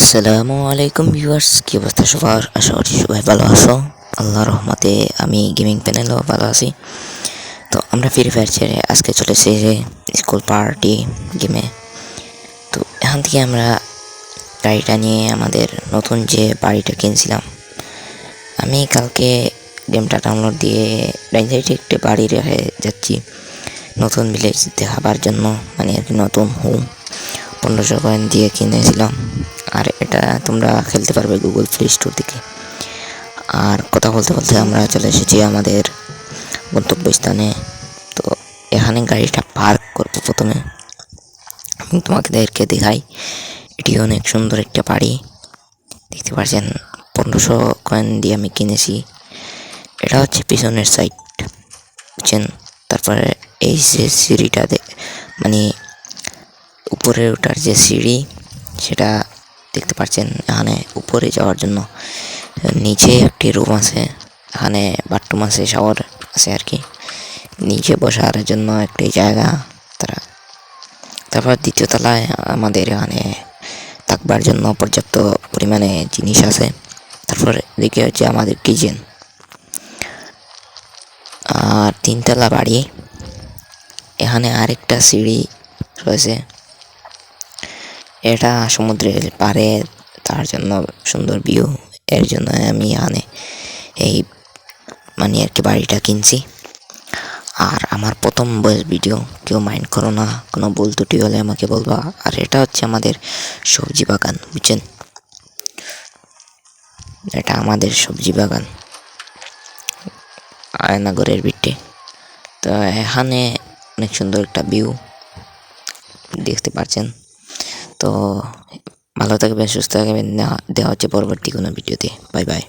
আসসালামু আলাইকুম ভিউয়ার্স, কি অবস্থা সবার? আশা করছি সবাই ভালো আছো। আল্লাহ রহমতে আমি গেমিং প্যানেলও ভালো আছি। তো আমরা ফ্রি ফায়ার ছেড়ে আজকে চলেছি যে স্কুল পার্টি গেমে তো এখান থেকে আমরা গাড়িটা নিয়ে আমাদের নতুন যে বাড়িটা কিনছিলাম, আমি কালকে গেমটা ডাউনলোড দিয়ে ডাইন সাইডে একটি বাড়ি রেখে যাচ্ছি। নতুন ভিলেজ দেখাবার জন্য মানে নতুন হোম পনেরোশো কয়েন দিয়ে কিনেছিলাম। আর এটা তোমরা খেলতে পারবে গুগল প্লে স্টোর থেকে। আর কথা বলতে বলতে আমরা চলে এসেছি আমাদের গন্তব্যস্থানে। তো এখানে গাড়িটা পার্ক করব প্রথমে। আমি তোমাদেরকে দেখাই। এটি অনেক সুন্দর একটা বাড়ি। দেখতে পাচ্ছেন, পনেরোশো কয়েন দিয়ে আমি কিনেছি। এটা হচ্ছে পিছনের সাইড বুঝছেন? তারপরে এই যে সিঁড়িটা মানে উপরে ওঠার যে সিঁড়ি, সেটা দেখতে পাচ্ছেন, এখানে উপরে যাওয়ার জন্য, নিচে একটি রুম আছে, এখানে বাথরুম আছে শাওয়ার আছে আর কি। নিচে বসার জন্য একটি জায়গা, তারা, তারপর দ্বিতীয় তলায় আমাদের এখানে থাকবার জন্য পর্যাপ্ত পরিমাণে জিনিস আছে। তারপর এদিকে হচ্ছে আমাদের কিচেন আর তিনতলা বাড়ি, এখানে আরেকটা সিঁড়ি রয়েছে। এটা সমুদ্রের পাড়ে, তার জন্য সুন্দর ভিউ এর জন্য আমি এখানে এই মানে আর কি বাড়িটা কিনছি। আর আমার প্রথম বয়স ভিডিও কেউ মাইন্ড করো না, কোনো ভুল ত্রুটি হলে আমাকে বলবা। আর এটা হচ্ছে আমাদের সবজি বাগান, বুঝছেন? এটা আমাদের সবজি বাগান, আয়নাগরের বিটে তো এখানে অনেক সুন্দর একটা ভিউ দেখতে পাচ্ছেন? তো ভালো থাকবেন সুস্থ থাকবেন। দেওয়া হচ্ছে পরবর্তী কোনো ভিডিওতে। Bye bye.